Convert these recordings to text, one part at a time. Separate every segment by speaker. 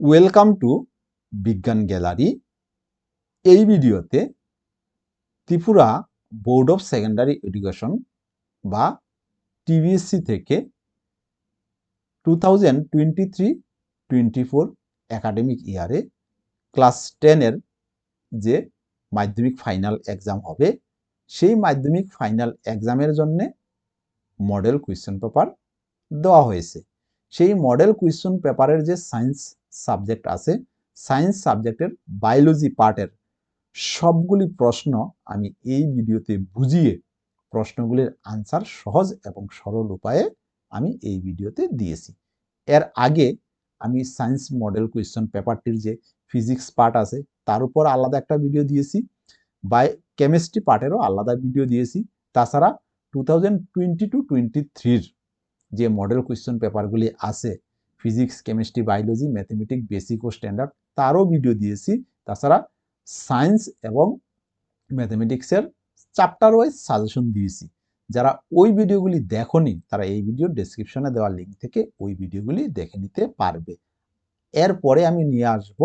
Speaker 1: Welcome to বিজ্ঞান gallery এই ভিডিওতে Tripura board of secondary education বা টিবিএসসি থেকে two thousand twenty three twenty four academic ইয়ারে ক্লাস টেনের যে মাধ্যমিক ফাইনাল এক্সাম হবে, সেই মাধ্যমিক ফাইনাল এক্সামের জন্যে মডেল কোয়েশ্চেন পেপার দেওয়া হয়েছে। সেই মডেল কোয়েশ্চন পেপারের যে সায়েন্স সাবজেক্ট আছে সায়েন্স সাবজেক্টের বায়োলজি পার্টের সবগুলি প্রশ্ন আমি এই ভিডিওতে বুঝিয়ে প্রশ্নগুলির আনসার সহজ এবং সরল উপায়ে আমি এই ভিডিওতে দিয়েছি। এর আগে আমি সায়েন্স মডেল কোয়েশ্চন পেপারটির যে ফিজিক্স পার্ট আছে, তার উপর আলাদা একটা ভিডিও দিয়েছি বাই কেমিস্ট্রি পার্টেরও আলাদা ভিডিও দিয়েছি, তাছাড়া two thousand twenty two twenty থ্রির যে মডেল কোয়েশ্চন পেপারগুলি আছে physics chemistry biology mathematic basic ও স্ট্যান্ডার্ড তারও ভিডিও দিয়েছি। তাছাড়া সায়েন্স এবং ম্যাথমেটিক্সের চ্যাপ্টার ওয়াইজ সাজেশন দিয়েছি। যারা ওই ভিডিওগুলি দেখনি, তারা এই ভিডিও ডেসক্রিপশনে দেওয়া লিঙ্ক থেকে ওই ভিডিওগুলি দেখে নিতে পারবে। এরপরে আমি নিয়ে আসব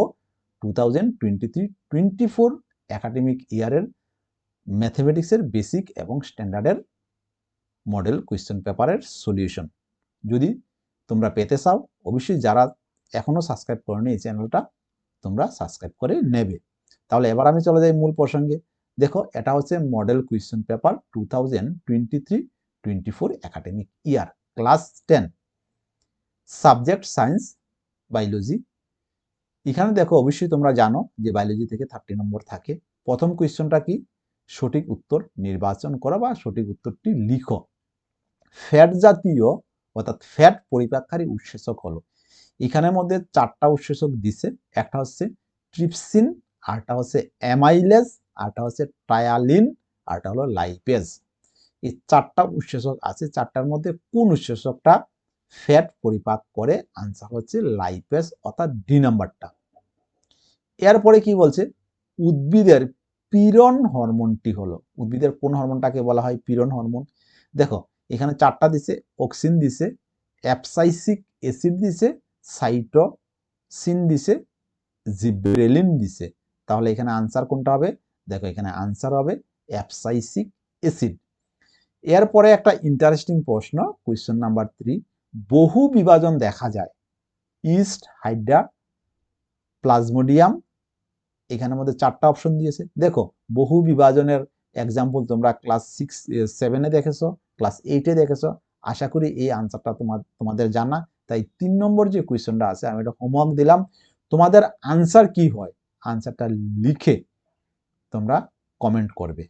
Speaker 1: two thousand twenty three twenty four academic ইয়ারের ম্যাথমেটিক্সের বেসিক এবং স্ট্যান্ডার্ডের মডেল কোয়েশ্চেন পেপারের সলিউশন যদি তোমরা পেতে চাও, অবশ্যই যারা এখনও সাবস্ক্রাইব করেনি এই চ্যানেলটা তোমরা সাবস্ক্রাইব করে নেবে। তাহলে এবার আমি চলে যাই মূল প্রসঙ্গে। দেখো, এটা হচ্ছে model question paper two thousand twenty three twenty four year class ten subject science biology এখানে দেখো, অবশ্যই তোমরা জানো যে বায়োলজি থেকে থার্টি নম্বর থাকে। প্রথম কোয়েশ্চনটা কি? সঠিক উত্তর নির্বাচন করো বা সঠিক উত্তরটি লিখো। ফ্যাট জাতীয় অর্থাৎ ফ্যাট পরিপাককারী উৎসেচক হলো। এখানের মধ্যে চারটা উৎসেচক দিছে, একটা হচ্ছে ট্রিপসিন আরটা হচ্ছে অ্যামাইলেজ আরটা হচ্ছে ট্রায়ালিন আরটা হলো লাইপেজ এই চারটা উৎসেচক আছে, চারটার মধ্যে কোন উৎসেচকটা ফ্যাট পরিপাক করে? আনসার হচ্ছে লাইপেজ অর্থাৎ ডি নাম্বারটা এরপরে কি বলছে? উদ্ভিদের পীড়ন হরমোনটি হলো। উদ্ভিদের কোন হরমোনটাকে বলা হয়? পীড়ন হরমোন দেখো এখানে চারটা দিছে, অক্সিন দিছে, অ্যাপসাইসিক অ্যাসিড দিছে, সাইটোসিন দিছে, জিব্রেলিন দিছে। তাহলে এখানে আনসার কোনটা হবে? দেখো এখানে আনসার হবে অ্যাপসাইসিক অ্যাসিড। এরপরে একটা ইন্টারেস্টিং প্রশ্ন কোয়েশ্চেন নাম্বার থ্রি বহু বিভাজন দেখা যায়। ইস্ট হাইড্রা প্লাজমোডিয়াম এখানের মধ্যে চারটা অপশন দিয়েছে। দেখো, বহু বিভাজনের এক্সাম্পল তোমরা ক্লাস সিক্স সেভেনে দেখেছ ক্লাস এইটে দেখেছ, আশা করি এই আনসারটা তোমার তোমাদের জানা। তাই তিন নম্বর যে কোয়েশ্চনটা আছে, আমি এটা হোমওয়ার্ক দিলাম, তোমাদের আনসার কি হয়? আনসারটা লিখে তোমরা কমেন্ট করবে।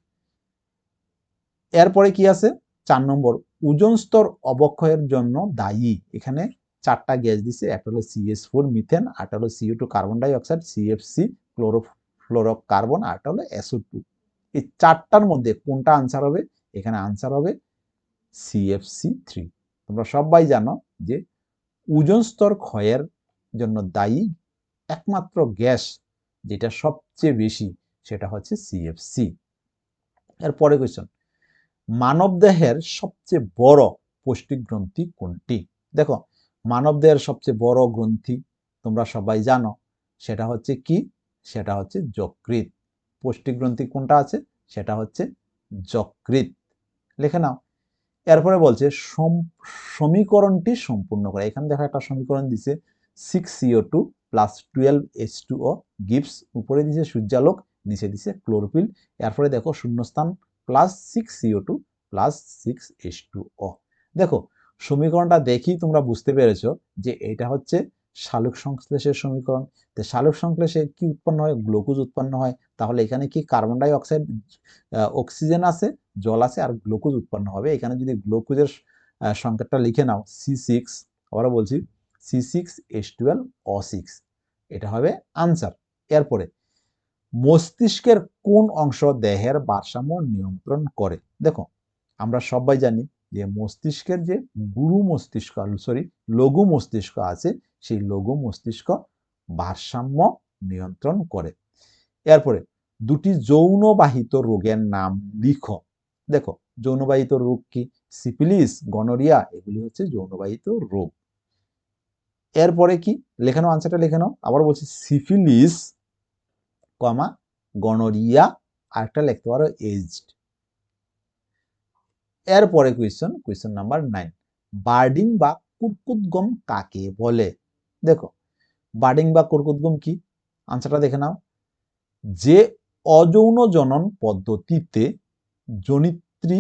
Speaker 1: এরপরে কি আছে? চার নম্বর, ওজন স্তর অবক্ষয়ের জন্য দায়ী। এখানে চারটা গ্যাস দিছে, একটা হলো সিএস ফোর মিথেন আরটা হলো CO two carbon dioxide CFC chloro carbon আরটা হলো এসও টু এই চারটার মধ্যে কোনটা আনসার হবে? এখানে আনসার হবে সিএফসি থ্রি তোমরা সবাই জানো যে ওজন স্তর ক্ষয়ের জন্য দায়ী একমাত্র গ্যাস যেটা সবচেয়ে বেশি, সেটা হচ্ছে সিএফসি এরপরে কোয়েশ্চন মানবদেহের সবচেয়ে বড় পৌষ্টিক গ্রন্থি কোনটি? দেখো, মানবদেহের সবচেয়ে বড় গ্রন্থি তোমরা সবাই জানো, সেটা হচ্ছে কি? সেটা হচ্ছে যকৃত পৌষ্টিক গ্রন্থি কোনটা আছে? সেটা হচ্ছে যকৃত লিখে নাও। এরপরে বলছে সমীকরণটি সম্পূর্ণ করে। এখানে দেখো একটা সমীকরণ দিছে six CO two plus twelve H two O গিপস উপরে দিছে সূর্যালোক, নিচে দিছে ক্লোরোফিল এরপরে দেখো শূন্যস্থান plus six CO two plus six H two O দেখো, সমীকরণটা দেখেই তোমরা বুঝতে পেরেছ যে এটা হচ্ছে শালুক সংশ্লেষের সমীকরণ। তো শালুক সংশ্লেষে কি উৎপন্ন হয়? গ্লুকোজ উৎপন্ন হয়। তাহলে এখানে কি কার্বন ডাই অক্সাইড অক্সিজেন আছে, জল আছে আর গ্লুকোজ উৎপন্ন হবে। এখানে যদি গ্লুকোজের সংকেতটা লিখে নাও, সি সিক্স, আবারও বলছি, C six S twelve O six. এটা হবে আনসার। এরপরে, মস্তিষ্কের কোন অংশ দেহের ভারসাম্য নিয়ন্ত্রণ করে? দেখো, আমরা সবাই জানি যে মস্তিষ্কের যে গুরু মস্তিষ্ক সরি লঘু মস্তিষ্ক আছে সেই লঘু মস্তিষ্ক ভারসাম্য নিয়ন্ত্রণ করে। এরপরে দুটি যৌনবাহিত রোগের নাম লিখো। দেখো যৌনবাহিত রোগ কি? সিপিলিস গনোরিয়া এগুলি হচ্ছে যৌনবাহিত রোগ। এরপরে কি? লেখানো আনসারটা লিখে নাও। আবার বলছি সিফিলিস কমা গনোরিয়া আরেকটা লিখতে পারো এজড এরপরে question question number nine budding বা কুরকুদগম কাকে বলে? দেখো, বার্ডিং বা কুরকুদগম কি? আনসারটা দেখে নাও। যে অযৌন জনন পদ্ধতিতে জনিত্রী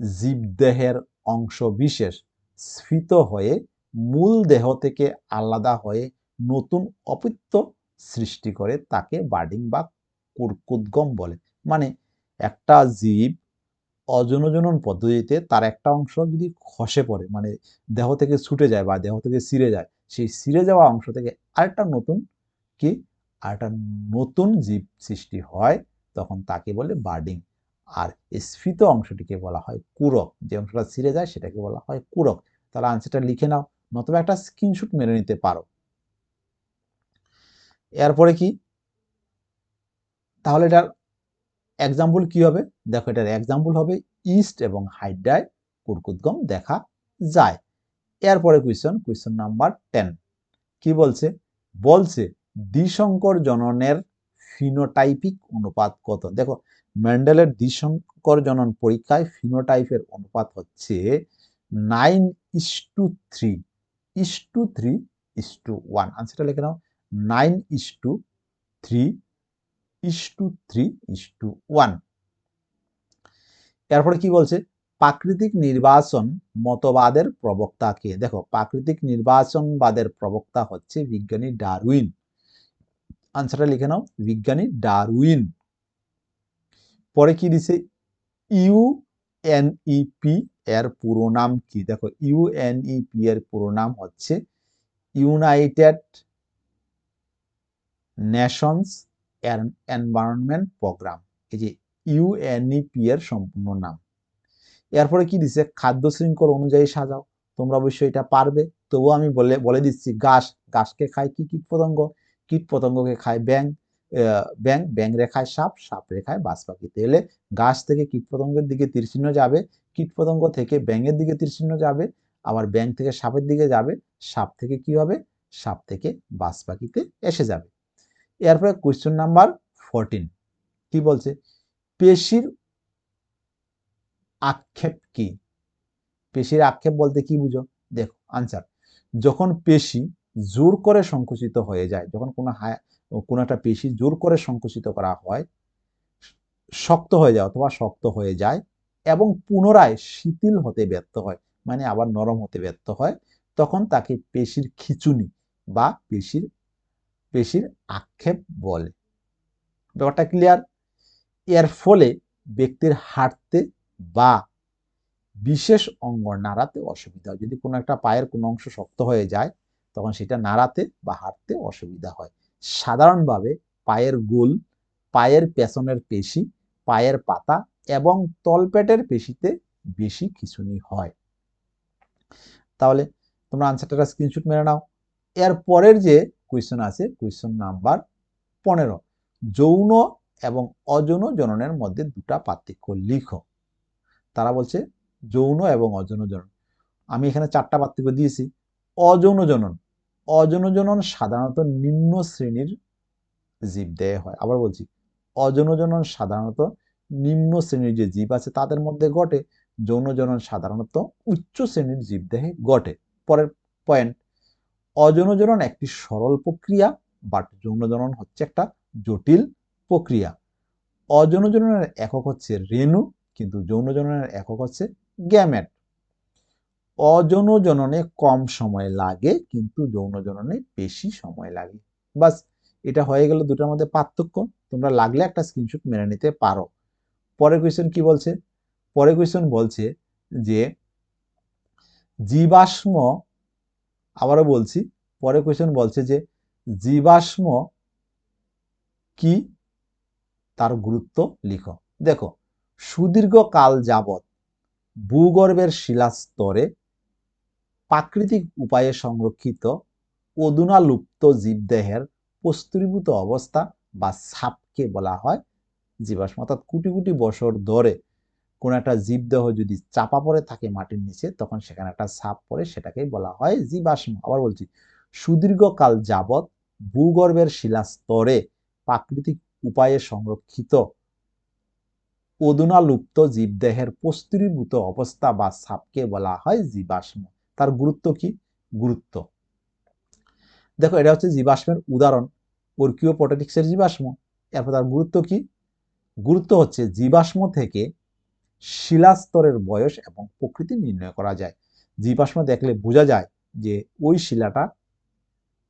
Speaker 1: জীবদেহের অংশ বিশেষ স্ফীত হয়ে মূল দেহ থেকে আলাদা হয়ে নতুন অপিত্য সৃষ্টি করে তাকে বার্ডিং বা কুরকুদগম বলে। মানে একটা জীব অজনজনন পদ্ধতিতে তার একটা অংশ যদি খসে পড়ে মানে দেহ থেকে ছুটে যায় বা দেহ থেকে ছিঁড়ে যায়, সেই ছিঁড়ে যাওয়া অংশ থেকে আরেকটা নতুন কি? আরেকটা নতুন জীব সৃষ্টি হয়, তখন তাকে বলে বার্ডিং। আর স্ফীত অংশটিকে বলা হয় কুরক। যে অংশটা ছিঁড়ে যায় সেটাকে বলা হয় কুরক। তাহলে আনসারটা লিখে নাও। নতুবা একটা স্ক্রিনশট মেনে নিতে পারো। এরপরে কি? তাহলে এটার এক্সাম্পল কি হবে? দেখো এটার এক্সাম্পল হবে ইস্ট এবং হাইড্রায় কুরকুদগম দেখা যায়। এরপরে কুয়েশন কুয়েশন নাম্বার টেন কি বলছে? বলছে দ্বিশঙ্কর জননের ফিনোটাইপিক অনুপাত কত? দেখো ম্যান্ডেলের দ্বিশঙ্কর জনন পরীক্ষায় ফিনোটাইপের অনুপাত হচ্ছে nine is to three is to three is to one আনসারটা লিখে নাও। Nine is to three is to three, is to one. এরপরে কি বলছে? প্রাকৃতিক নির্বাচন মতবাদের প্রবক্তা কে? দেখো, প্রাকৃতিক নির্বাচনবাদের প্রবক্তা হচ্ছে বিজ্ঞানী ডারউইন। আনসারটা লিখে নাও, বিজ্ঞানী ডারউইন। পরে কি দিছে? ইউ ইউএনইপি এর পুরো নাম কি? দেখো, ইউ ইউএনইপি এর পুরো নাম হচ্ছে ইউনাইটেড নেশনস এনভায়রনমেন্ট প্রোগ্রাম এই যে ইউএনইপি এর সম্পূর্ণ নাম। এরপরে কি দিছে? খাদ্য শৃঙ্খল অনুযায়ী সাজাও। তোমরা অবশ্যই এটা পারবে। তবুও আমি বলে বলে দিচ্ছি গাছ গাছকে খায় কি কীট পতঙ্গ কীট পতঙ্গকে খায় ব্যাং ব্যাং ব্যাং রেখায় সাপ সাপ রেখায় বাস পাখি তাহলে গাছ থেকে কীট পতঙ্গের দিকে তীরচিহ্ন যাবে কীট পতঙ্গ থেকে ব্যাঙের দিকে তীরচিহ্ন যাবে, আবার ব্যাং থেকে সাপের দিকে যাবে, সাপ থেকে কি হবে? সাপ থেকে বাস পাখিতে এসে যাবে। এরপরে কোয়েশ্চেন নাম্বার ফোরটিন কি বলছে? পেশির আক্ষেপ কি? পেশির আক্ষেপ বলতে কি বুঝো? দেখো আনসার যখন পেশি জোর করে সংকুচিত হয়ে যায়, যখন কোনো কোনো একটা পেশি জোর করে সংকুচিত করা হয়, শক্ত হয়ে যায় অথবা শক্ত হয়ে যায় এবং পুনরায় শিথিল হতে ব্যর্থ হয় মানে আবার নরম হতে ব্যর্থ হয়, তখন তাকে পেশির খিচুনি বা পেশির পেশির আক্ষেপ বলে। ব্যাপারটা ক্লিয়ার এর ফলে ব্যক্তির হাঁটতে বা বিশেষ অঙ্গ নাড়াতে অসুবিধা হয়। যদি কোনো একটা পায়ের কোনো অংশ শক্ত হয়ে যায়, তখন সেটা নাড়াতে বা হাঁটতে অসুবিধা হয়। সাধারণভাবে পায়ের গোল, পায়ের পেছনের পেশি, পায়ের পাতা এবং তলপেটের পেশিতে বেশি খিচুনি হয়। তাহলে তোমরা আনসারটা স্ক্রিনশট মেরে নাও। এর পরের যে কুয়েশন আছে কুয়েশন নাম্বার পনেরো। যৌন এবং অযৌন জননের মধ্যে দুটা পার্থক্য লিখো। তারা বলছে যৌন এবং অযৌন জনন। আমি এখানে চারটা পার্থক্য দিয়েছি। অযৌন জনন। অযৌন জনন সাধারণত নিম্ন শ্রেণির জীব দেহে হয়। আবার বলছি, অযৌন জনন সাধারণত নিম্ন শ্রেণির যে জীব আছে তাদের মধ্যে ঘটে, যৌন জনন সাধারণত উচ্চ শ্রেণির জীব দেহে ঘটে। পরের পয়েন্ট অযৌন জনন একটি সরল প্রক্রিয়া বাট যৌনজনন হচ্ছে একটা জটিল প্রক্রিয়া। অযৌন জননের একক হচ্ছে রেণু, কিন্তু যৌন জননের একক হচ্ছে গ্যামেট। অযৌন জননে কম সময় লাগে, কিন্তু যৌন জননে বেশি সময় লাগে। বাস, এটা হয়ে গেল দুটার মধ্যে পার্থক্য। তোমরা লাগলে একটা স্ক্রিনশট মেনে নিতে পারো। পরের কোয়েশ্চেন কি বলছে? পরের কোয়েশ্চেন বলছে যে, জীবাশ্ম আবারও বলছি, পরে কোয়েশ্চেন বলছে যে জীবাশ্ম কি? তার গুরুত্ব লিখো। দেখো, সুদীর্ঘ কাল যাবৎ ভূগর্ভের শিলাস্তরে প্রাকৃতিক উপায়ে সংরক্ষিত অধুনালুপ্ত জীবদেহের প্রস্তুরীভূত অবস্থা বা সাপকে বলা হয় জীবাশ্ম, অর্থাৎ কোটি কোটি বছর ধরে কোনো একটা জীবদেহ যদি চাপা পড়ে থাকে মাটির নিচে, তখন সেখানে একটা সাপ পড়ে সেটাকেই বলা হয় জীবাশ্ম। আবার বলছি, সুদীর্ঘকাল যাবৎ ভূগর্ভের শিলাস্তরে প্রাকৃতিক উপায়ে সংরক্ষিত অধুনালুপ্ত জীবদেহের প্রস্তুরীভূত অবস্থা বা সাপকে বলা হয় জীবাশ্ম। তার গুরুত্ব কি? গুরুত্ব। দেখো, এটা হচ্ছে জীবাশ্মের উদাহরণ। অর্কীয় পটেটিক্সের জীবাশ্ম। এরপর তার গুরুত্ব কি? গুরুত্ব হচ্ছে জীবাশ্ম থেকে শিলাস্তরের বয়স এবং প্রকৃতি নির্ণয় করা যায়। জীবাশ্ম দেখলে বোঝা যায় যে ওই শিলাটা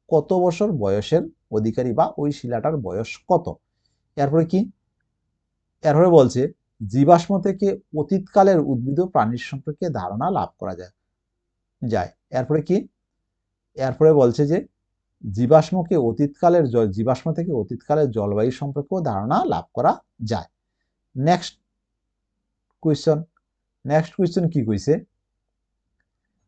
Speaker 1: কত বছর বয়সের অধিকারী বা ওই শিলাটার বয়স কত। এরপরে কি? এরপরে বলছে জীবাশ্ম থেকে অতীতকালের উদ্ভিদ ও প্রাণীর সম্পর্কে ধারণা লাভ করা যায় যায়। এরপরে কি? এরপরে বলছে যে জীবাশ্মকে অতীতকালের জল জীবাশ্ম থেকে অতীতকালের জলবায়ু সম্পর্কেও ধারণা লাভ করা যায়। নেক্সট কোয়েশ্চন নেক্সট কোয়েশ্চন কি কইছে?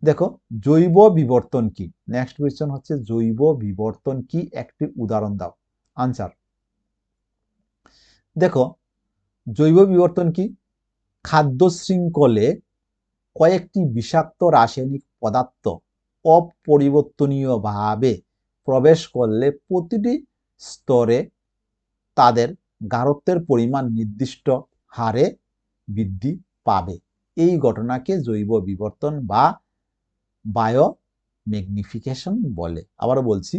Speaker 1: দেখো, জৈব বিবর্তন কি? নেক্সট কোয়েশ্চন হচ্ছে, জৈব বিবর্তন কি? একটি উদাহরণ দাও। আনসার দেখো, জৈব বিবর্তন কি? খাদ্য শৃঙ্খলে কয়েকটি বিষাক্ত রাসায়নিক পদার্থ অপরিবর্তনীয়ভাবে প্রবেশ করলে প্রতিটি স্তরে তাদের গাঢ়ত্বের পরিমাণ নির্দিষ্ট হারে বৃদ্ধি পাবে। এই ঘটনাকে জৈব বিবর্তন বা বায়ো ম্যাগনিফিকেশন বলে। আবার বলছি,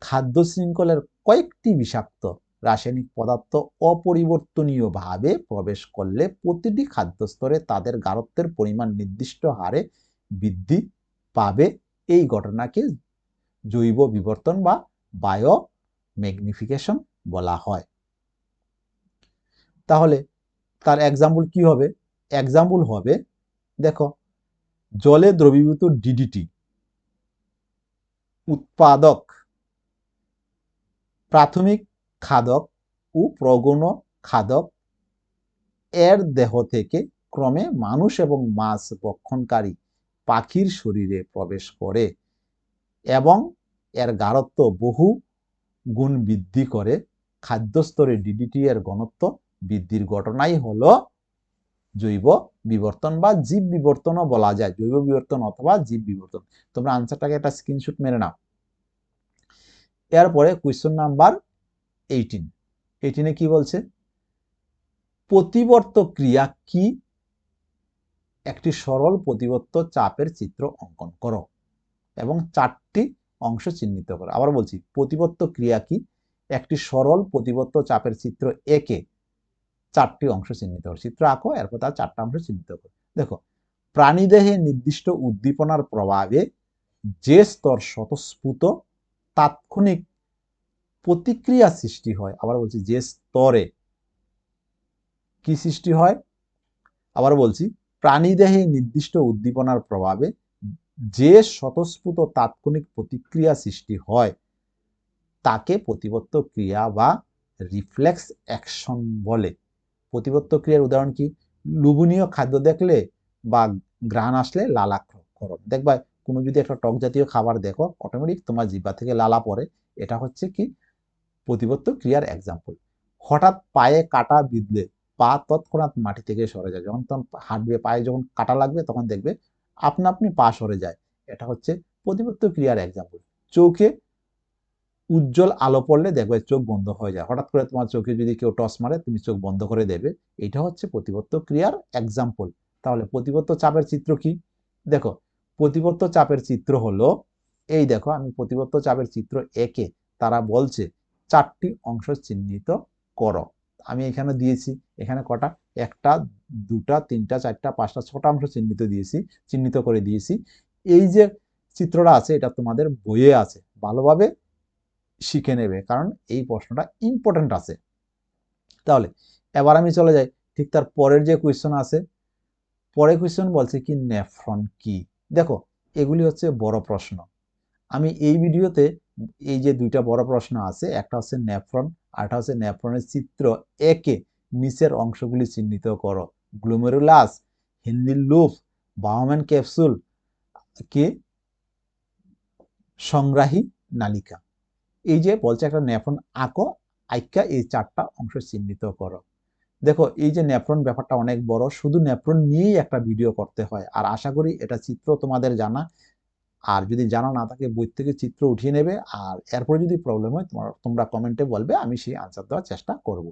Speaker 1: খাদ্য শৃঙ্খলের কয়েকটি বিষাক্ত রাসায়নিক পদার্থ অপরিবর্তনীয়ভাবে প্রবেশ করলে প্রতিটি খাদ্য স্তরে তাদের গাঢ়ত্বের পরিমাণ নির্দিষ্ট হারে বৃদ্ধি পাবে। এই ঘটনাকে জৈব বিবর্তন বা বায়ো ম্যাগনিফিকেশন বলা হয়। তাহলে তার এক্সাম্পল কি হবে? এক্সাম্পল হবে, দেখো, জলে দ্রবীভূত ডিডিটি উৎপাদক, প্রাথমিক খাদক ও প্রগণ খাদক এর দেহ থেকে ক্রমে মানুষ এবং মাছ ভক্ষণকারী পাখির শরীরে প্রবেশ করে এবং এর গাঢ়ত্ব বহু গুণ বৃদ্ধি করে। খাদ্যস্তরে ডিডিটি এর ঘনত্ব বৃদ্ধির ঘটনাই হলো জৈব বিবর্তন বা জীব বিবর্তনও বলা যায়। জৈব বিবর্তন অথবা জীব বিবর্তন। তোমরা আনসারটাকে একটা স্ক্রিনশট মেরে নাও। এরপরে কোয়েশ্চন নাম্বার এইটিন এইটিনে কি বলছে? প্রতিবর্ত ক্রিয়া কি? একটি সরল প্রতিবর্ত চাপের চিত্র অঙ্কন করো এবং চারটি অংশ চিহ্নিত করো। আবার বলছি, প্রতিবর্ত ক্রিয়া কি? একটি সরল প্রতিবর্ত চাপের চিত্র একে চারটি অংশ চিহ্নিত করো। চিত্র আঁকো, এরপর তার চারটা অংশ চিহ্নিত করো। দেখো, প্রাণীদেহে নির্দিষ্ট উদ্দীপনার প্রভাবে যে স্তর স্বতঃস্ফূত তাৎক্ষণিক প্রতিক্রিয়া সৃষ্টি হয়, আবার বলছি যে স্তরে কি সৃষ্টি হয়? আবার বলছি, প্রাণীদেহে নির্দিষ্ট উদ্দীপনার প্রভাবে যে স্বতঃস্ফূত তাৎক্ষণিক প্রতিক্রিয়া সৃষ্টি হয়, তাকে প্রতিবত্ত ক্রিয়া বা রিফ্লেক্স অ্যাকশন বলে। প্রতিবত্ত ক্রিয়ার উদাহরণ কি? লোভনীয় খাদ্য দেখলে বা গ্রাণ আসলে লালাক্ষরণ দেখবা, কোনো যদি একটা টক জাতীয় খাবার দেখো অটোমেটিক তোমার জিব্বা থেকে লালা পড়ে। এটা হচ্ছে কি? প্রতিবত্ত ক্রিয়ার এক্সাম্পল হঠাৎ পায়ে কাটা বিঁধলে পা তৎক্ষণাৎ মাটি থেকে সরে যায়। যখন তখন হাঁটবে, পায়ে যখন কাটা লাগবে, তখন দেখবে আপনা আপনি পা সরে যায়। এটা হচ্ছে প্রতিবত্ত ক্রিয়ার এক্সাম্পল চোখে উজ্জ্বল আলো পড়লে দেখবে চোখ বন্ধ হয়ে যায়। হঠাৎ করে তোমার চোখে যদি কেউ টস মারে, তুমি চোখ বন্ধ করে দেবে। এটা হচ্ছে প্রতিবত্ত ক্রিয়ার এক্সাম্পল তাহলে প্রতিবত্ত চাপের চিত্র কি? দেখো প্রতিবত্ত চাপের চিত্র হলো, এই দেখো, আমি প্রতিবত্ত চাপের চিত্র একে, তারা বলছে, চারটি অংশ চিহ্নিত করো। আমি এখানে দিয়েছি, এখানে কটা? একটা, দুটা, তিনটা, চারটা, পাঁচটা, ছটা অংশ চিহ্নিত দিয়েছি, চিহ্নিত করে দিয়েছি। এই যে চিত্রটা আছে, এটা তোমাদের বইয়ে আছে। ভালোভাবে শিখে নেবে, কারণ এই প্রশ্নটা ইম্পর্টেন্ট আছে। তাহলে, এবার আমি চলে যাই, ঠিক তার পরের যে কোয়েশ্চন আছে পরের কোয়েশ্চন বলছে কি নেফ্রন কি? দেখো, এগুলি হচ্ছে বড় প্রশ্ন। আমি এই ভিডিওতে এই যে দুইটা বড় প্রশ্ন আছে, একটা হচ্ছে নেফ্রন আরটা হচ্ছে নেফ্রনের চিত্র একে নিচের অংশগুলি চিহ্নিত করো। গ্লোমেরুলাস হিন্দির লুপ বাহম্যান ক্যাপসুল কে? সংগ্রাহী নালিকা। এই যে বলছে একটা নেফ্রন আঁকো আইকা এই চারটা অংশ চিহ্নিত করো। দেখো, এই যে নেফ্রন ব্যাপারটা অনেক বড়, শুধু নেফ্রন নিয়েই একটা ভিডিও করতে হয়। আর আশা করি এটা চিত্র তোমাদের জানা। আর যদি জানা না থাকে, বই থেকে চিত্র উঠিয়ে নেবে। আর এরপরে যদি প্রবলেম হয়, তোমার, তোমরা কমেন্টে বলবে, আমি সেই আনসার দেওয়ার চেষ্টা করব।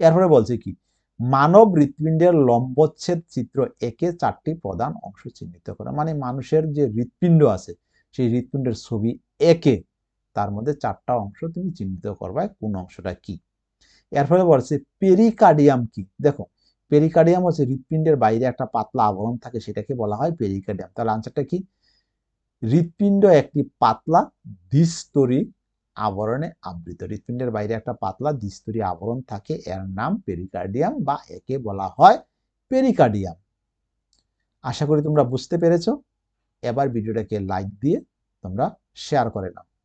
Speaker 1: এরপরে বলছে কি? মানব হৃৎপিণ্ডের লম্বচ্ছেদ চিত্র একে চারটি প্রধান অংশ চিহ্নিত করে। মানে মানুষের যে হৃৎপিণ্ড আছে, সেই হৃৎপিণ্ডের ছবি একে তার মধ্যে চারটা অংশ তুমি চিহ্নিত করবে কোন অংশটা কি। এরপরে বলছে পেরিকার্ডিয়াম কি? দেখো, পেরিকার্ডিয়াম হচ্ছে হৃৎপিণ্ডের বাইরে একটা পাতলা আবরণ থাকে, সেটাকে বলা হয় পেরিকার্ডিয়াম। তাহলে আনসারটা কি? হৃৎপিণ্ড একটি পাতলা দ্বিস্তরী আবরণে আবৃত। হৃৎপিণ্ডের বাইরে একটা পাতলা দ্বিস্তরী আবরণ থাকে, এর নাম পেরিকার্ডিয়াম বা একে বলা হয় পেরিকার্ডিয়াম। আশা করি তোমরা বুঝতে পেরেছ। এবার ভিডিওটাকে লাইক দিয়ে তোমরা শেয়ার করে নাও।